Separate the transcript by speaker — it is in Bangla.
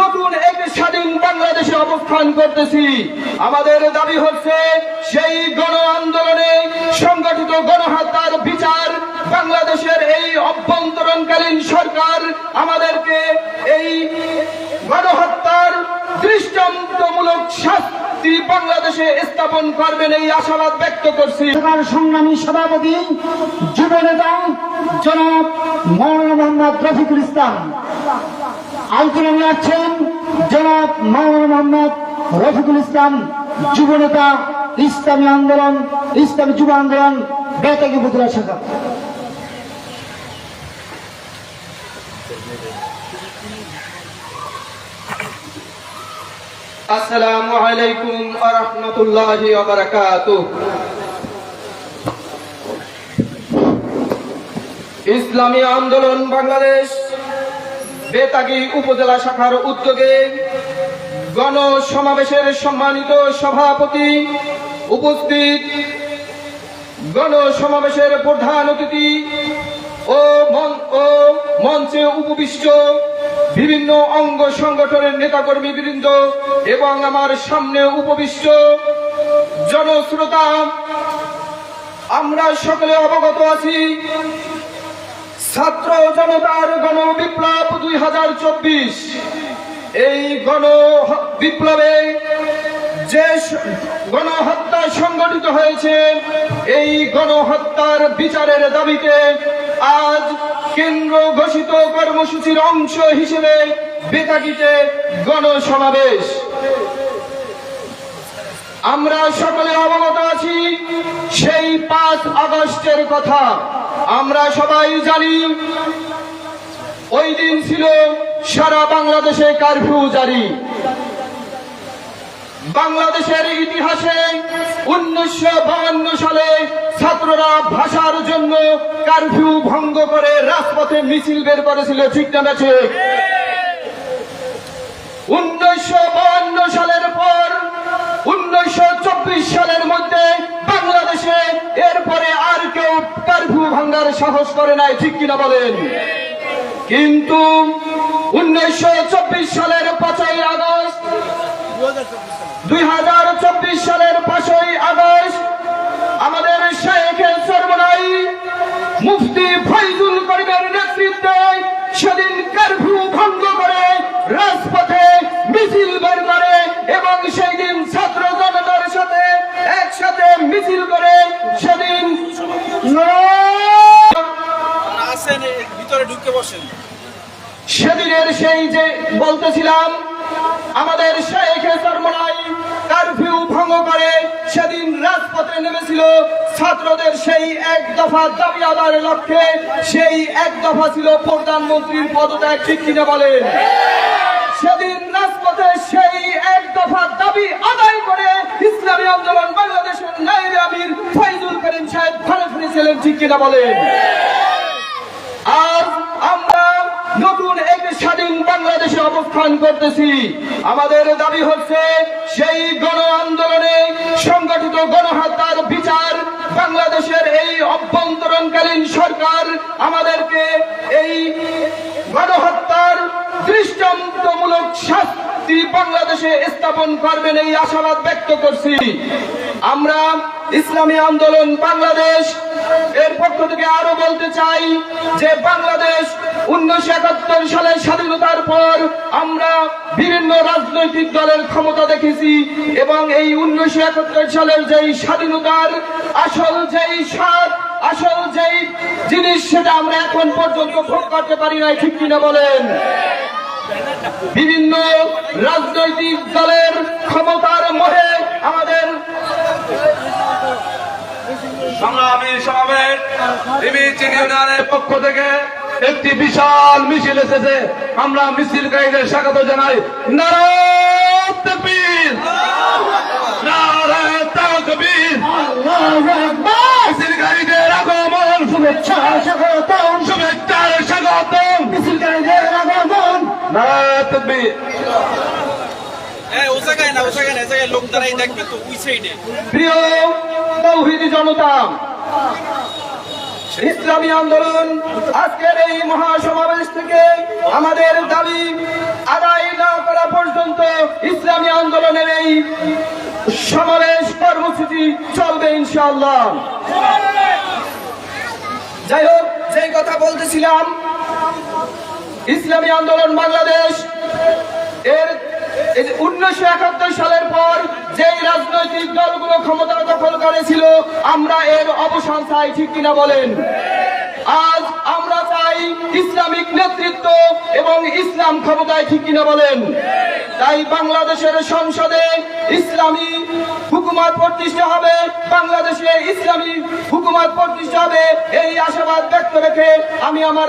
Speaker 1: নতুন এক স্বাধীন বাংলাদেশে অবস্থান করতেছি। আমাদের দাবি হচ্ছে, সেই গণ আন্দোলনে সংগঠিত গণহত্যার বিচার বাংলাদেশের এই অভ্যন্তরীণকালীন সরকার আমাদেরকে এই গণহত্যার দৃষ্টান্তমূলক শাস্তি বাংলাদেশে স্থাপন করবেন এই আশাবাদ ব্যক্ত করছি।
Speaker 2: সংগ্রামী সভাপতি, যুব নেতা জনাব মৌলানা মোহাম্মদ রফিকুল ইসলাম। আলোচনা নিয়ে আসছেন জনাব মৌলানা মোহাম্মদ রফিকুল ইসলাম যুব নেতা ইসলামী আন্দোলন, ইসলামী যুব আন্দোলন, বেতাগী উপজেলা শাখা।
Speaker 1: আসসালামু আলাইকুম ওয়া রাহমাতুল্লাহি ওয়া ইসলামী আন্দোলন বাংলাদেশ বেতাগী উপজেলা শাখার উদ্যোগে গণ সমাবেশের সম্মানিত সভাপতি উপস্থিত। গণ সমাবেশের প্রধান অতিথি ও মঞ্চে উপবিষ্ট বিভিন্ন অঙ্গ সংগঠনের নেতাকর্মী বৃন্দ এবং আমার সামনে উপবিষ্ট জনশ্রোতা। আমরা সকলে অবগত আছি ছাত্র জনতার গণ বিপ্লব দুই হাজার চব্বিশ। এই গণ বিপ্লবে যে গণহত্যা সংগঠিত হয়েছে, এই গণহত্যার বিচারের দাবিতে আজ কেন্দ্র ঘোষিত কর্মসূচির অংশ হিসেবে বেতাগিতে গণসমাবেশ। আমরা সকলে অবগত আছি, সেই পাঁচ আগস্টের কথা। আমরা সবাই জানি, ওই দিন ছিল সারা বাংলাদেশে কারফিউ জারি। বাংলাদেশের ইতিহাসে উনিশশো সালে ছাত্ররা ভাষার জন্য কারফিউ ভঙ্গ করে রাজপথে মিছিল বের করেছিল, ঠিক না ঠিক উনিশশো সালের পর উনিশশো চব্বিশ ভাঙ্গার সাহস করে নাই, ঠিক কিনা বলেন? কিন্তু উনিশশো চব্বিশ সালের পাঁচই আগস্ট, দুই হাজার চব্বিশ সালের পাঁচই আগস্ট, আমাদের শেখ সর্বনাই মুফতি ফৈজুল করিমের নেতৃত্বে সেদিন কারফিউ ভঙ্গ করে রাজপথে মিছিল বের করে এবং সেই দিন ছাত্র জনতার সাথে একসাথে মিছিল করে সেদিন সেদিনের সেই যে বলতেছিলাম, আমাদের শেখ কারফিউ ভঙ্গ করে সেদিন রাজপথে নেমেছিল ছাত্রদের সেই এক দফা দাবি লক্ষ্যে। সেই এক দফা ছিল প্রধানমন্ত্রীর পদত্যাগ, ঠিক কিনা বলেন? সেদিন রাজপথে সেই এক দফা দাবি আদায় করে ইসলামী আন্দোলন বাংলাদেশের নাইবে আমির করিম সাহেব ঘরে ফিরেছিলেন, ঠিক কিনা বলেন? আমরা নতুন এক স্বাধীন বাংলাদেশে অবস্থান করতেছি। আমাদের দাবি হচ্ছে, সেই গণ আন্দোলনে সংগঠিত গণহত্যার বিচার বাংলাদেশের এই অভ্যন্তরীণকালীন সরকার আমাদেরকে এই গণহত্যার দৃষ্টান্তমূলক শাস্তি বাংলাদেশে স্থাপন করবেন এই আশাবাদ ব্যক্ত করছি। আমরা ইসলামী আন্দোলন বাংলাদেশ এর পক্ষ থেকে আরও বলতে চাই যে বাংলাদেশ উনিশশো একাত্তর সালের স্বাধীনতার পর আমরা বিভিন্ন রাজনৈতিক দলের ক্ষমতা দেখেছি এবং এই উনিশশো একাত্তর সালের যেই স্বাধীনতার আসল যেই স্বাদ, আসল যেই জিনিস সেটা আমরা এখন পর্যন্ত ভোগ করতে পারি নাই, ঠিক কিনা বলেন? বিভিন্ন রাজনৈতিক দলের ক্ষমতার মোহে আমাদের
Speaker 3: সংগ্রামী সমাবেশ টিভি ইউনিয়নের পক্ষ থেকে একটি বিশাল মিছিল এসেছে। আমরা মিছিলকারীদের স্বাগত জানাই নারায়ণ তাকবীর। নারায়ণ তাকবীর। মিছিলকারীদের আগমন
Speaker 2: শুভেচ্ছা স্বাগতম।
Speaker 3: শুভেচ্ছার স্বাগতম।
Speaker 2: মিছিলকারীদের আগমন।
Speaker 3: নারায়ণ তাকবীর।
Speaker 1: ইসলামী আন্দোলন আজকের এই মহাসমাবেশ থেকে আমাদের দাবি আদায় না করা পর্যন্ত ইসলামী আন্দোলনের এই সমাবেশ কর্মসূচি চলবে ইনশাআল্লাহ। যাই হোক, যেই কথা বলতেছিলাম, ইসলামী আন্দোলন বাংলাদেশ এর উনিশশো একাত্তর সালের পর যেই রাজনৈতিক দলগুলো ক্ষমতা দখল করেছিল, আমরা এর অবসান চাই, ঠিক কিনা বলেন? আজ আমরা চাই ইসলামিক নেতৃত্ব এবং ইসলাম ক্ষমতায়, ঠিক কিনা বলেন? তাই বাংলাদেশের সংসদে ইসলামী হুকুমত প্রতিষ্ঠা হবে, বাংলাদেশে ইসলামী হুকুমত প্রতিষ্ঠা হবে, এই আশাবাদ ব্যক্ত রেখে আমি আমার